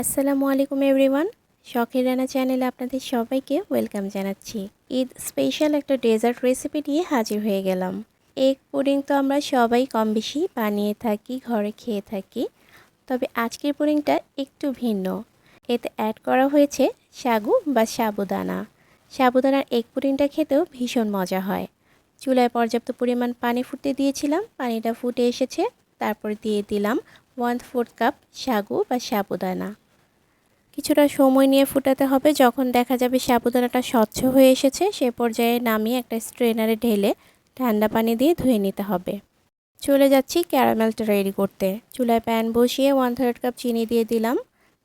আসসালামু আলাইকুম এভরিওয়ান। শখের রানা চ্যানেলে আপনাদের সবাইকে ওয়েলকাম জানাচ্ছি। ঈদ স্পেশাল একটা ডেজার্ট রেসিপি নিয়ে হাজির হয়ে গেলাম। এগ পুডিং তো আমরা সবাই কম বেশি বানিয়ে থাকি, ঘরে খেয়ে থাকি। তবে আজকের পুডিংটা একটু ভিন্ন। এতে অ্যাড করা হয়েছে সাগু বা সাবুদানা। সাবুদানার এগ পুডিংটা খেতেও ভীষণ মজা হয়। চুলায় পর্যাপ্ত পরিমাণ পানি ফুটতে দিয়েছিলাম, পানিটা ফুটে এসেছে। তারপর দিয়ে দিলাম ওয়ান ফোর্থ কাপ সাগু বা সাবুদানা। কিছুটা সময় নিয়ে ফুটাতে হবে। যখন দেখা যাবে সাবুদানাটা স্বচ্ছ হয়ে এসেছে, সে পর্যায়ে নামিয়ে একটা স্ট্রেনারে ঢেলে ঠান্ডা পানি দিয়ে ধুয়ে নিতে হবে। চলে যাচ্ছি ক্যারামেলটা রেডি করতে। চুলায় প্যান বসিয়ে ওয়ান থার্ড কাপ চিনি দিয়ে দিলাম।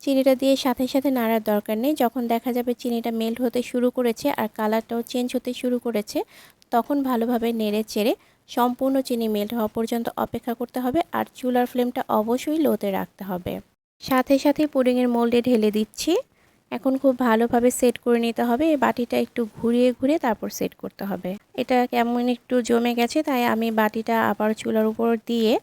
চিনিটা দিয়ে সাথে সাথে নাড়ার দরকার নেই। যখন দেখা যাবে চিনিটা মেল্ট হতে শুরু করেছে আর কালারটাও চেঞ্জ হতে শুরু করেছে, তখন ভালোভাবে নেড়ে চেড়ে সম্পূর্ণ চিনি মেল্ট হওয়া পর্যন্ত অপেক্ষা করতে হবে আর চুলার ফ্লেমটা অবশ্যই লোতে রাখতে হবে। সাথে সাথে পুডিংয়ের মোল্ডে ঢেলে দিচ্ছি। এখন খুব ভালোভাবে সেট করে নিতে হবে। এই বাটিটা একটু ঘুরিয়ে ঘুরিয়ে তারপর সেট করতে হবে। এটা কেমন একটু জমে গেছে তাই আমি বাটিটা আবার চুলার উপর দিয়ে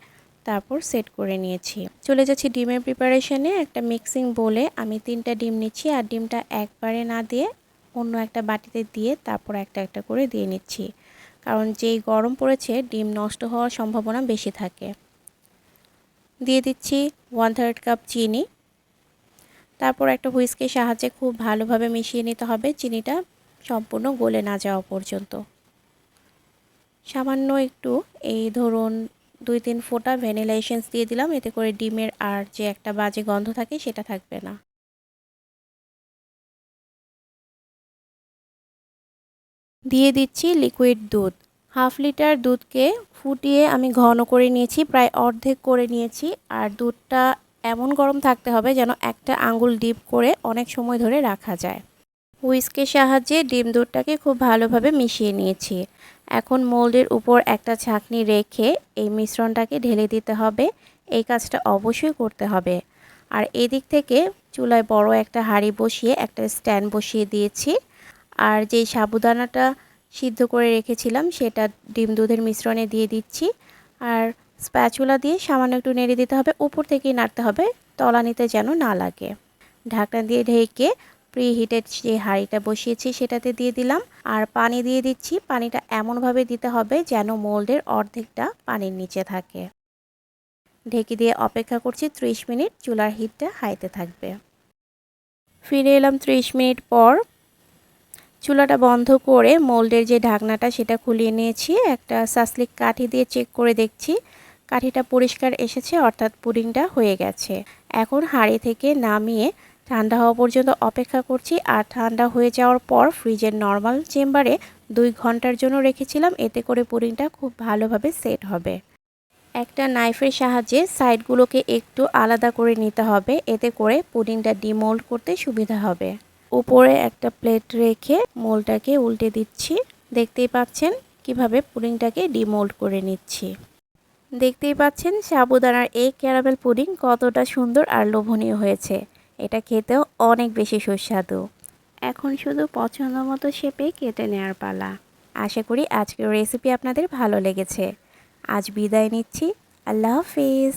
তারপর সেট করে নিয়েছি। চলে যাচ্ছি ডিমের প্রিপারেশনে একটা মিক্সিং বলে আমি তিনটা ডিম নিচ্ছি আর ডিমটা একবারে না দিয়ে অন্য একটা বাটিতে দিয়ে তারপর একটা একটা করে দিয়ে নিচ্ছি। কারণ যেই গরম পড়েছে, ডিম নষ্ট হওয়ার সম্ভাবনা বেশি থাকে। দিয়ে দিচ্ছি ওয়ান থার্ড কাপ চিনি। তারপর একটা হুইস্কের সাহায্যে খুব ভালোভাবে মিশিয়ে নিতে হবে। চিনিটা সম্পূর্ণ গলে না যাওয়া পর্যন্ত। সামান্য একটু এই ধরুন দুই তিন ফোঁটা ভ্যানিলা এসেন্স দিয়ে দিলাম। এতে করে ডিমের আর যে একটা বাজে গন্ধ থাকে সেটা থাকবে না। দিয়ে দিচ্ছি লিকুইড দুধ। হাফ লিটার দুধকে ফুটিয়ে আমি ঘন করে নিয়েছি, প্রায় অর্ধেক করে নিয়েছি। আর দুধটা এমন গরম থাকতে হবে যেন একটা আঙ্গুল ডিপ করে অনেক সময় ধরে রাখা যায়। হুইস্কের সাহায্যে ডিম দুধটাকে খুব ভালোভাবে মিশিয়ে নিয়েছি। এখন মোল্ডের উপর একটা ছাঁকনি রেখে এই মিশ্রণটাকে ঢেলে দিতে হবে। এই কাজটা অবশ্যই করতে হবে। আর এদিক থেকে চুলায় বড় একটা হাঁড়ি বসিয়ে একটা স্ট্যান্ড বসিয়ে দিয়েছি। আর যেই সাবুদানাটা সিদ্ধ করে রেখেছিলাম, সেটা ডিম দুধের মিশ্রণে দিয়ে দিচ্ছি। আর স্প্যাচুলা দিয়ে সামান্য একটু নেড়ে দিতে হবে, উপর থেকেই নাড়তে হবে, তলানিতে যেন না লাগে। ঢাকনা দিয়ে ঢেকে প্রি হিটেড যে হাঁড়িটা বসিয়েছি, সেটাতে দিয়ে দিলাম। আর পানি দিয়ে দিচ্ছি, পানিটা এমনভাবে দিতে হবে যেন মোল্ডের অর্ধেকটা পানির নিচে থাকে। ঢেকে দিয়ে অপেক্ষা করছি ত্রিশ মিনিট, চুলার হিটটা হাইতে থাকবে। ফিরে এলাম ত্রিশ মিনিট পর চুলাটা বন্ধ করে মোল্ডের যে ঢাকনাটা সেটা খুলিয়ে নিয়েছি। একটা সাসলিক কাঠি দিয়ে চেক করে দেখছি। কাঠিটা পরিষ্কার এসেছে, অর্থাৎ পুডিংটা হয়ে গেছে। এখন হাঁড়ি থেকে নামিয়ে ঠান্ডা হওয়া পর্যন্ত অপেক্ষা করছি। আর ঠান্ডা হয়ে যাওয়ার পর ফ্রিজের নর্মাল চেম্বারে দুই ঘণ্টার জন্য রেখেছিলাম। এতে করে পুডিংটা খুব ভালোভাবে সেট হবে। একটা নাইফের সাহায্যে সাইডগুলোকে একটু আলাদা করে নিতে হবে। এতে করে পুডিংটা ডিমোল্ড করতে সুবিধা হবে। উপরে একটা প্লেট রেখে মোলটাকে উল্টে দিচ্ছি। দেখতেই পাচ্ছেন কীভাবে পুডিংটাকে ডিমোল্ড করে নিচ্ছি। দেখতেই পাচ্ছেন সাবুদানার এই ক্যারামেল পুডিং কতটা সুন্দর আর লোভনীয় হয়েছে। এটা খেতেও অনেক বেশি সুস্বাদু। এখন শুধু পছন্দ মতো শেপে কেটে নেওয়ার পালা। আশা করি আজকের রেসিপি আপনাদের ভালো লেগেছে। আজ বিদায় নিচ্ছি। আল্লাহ হাফিজ।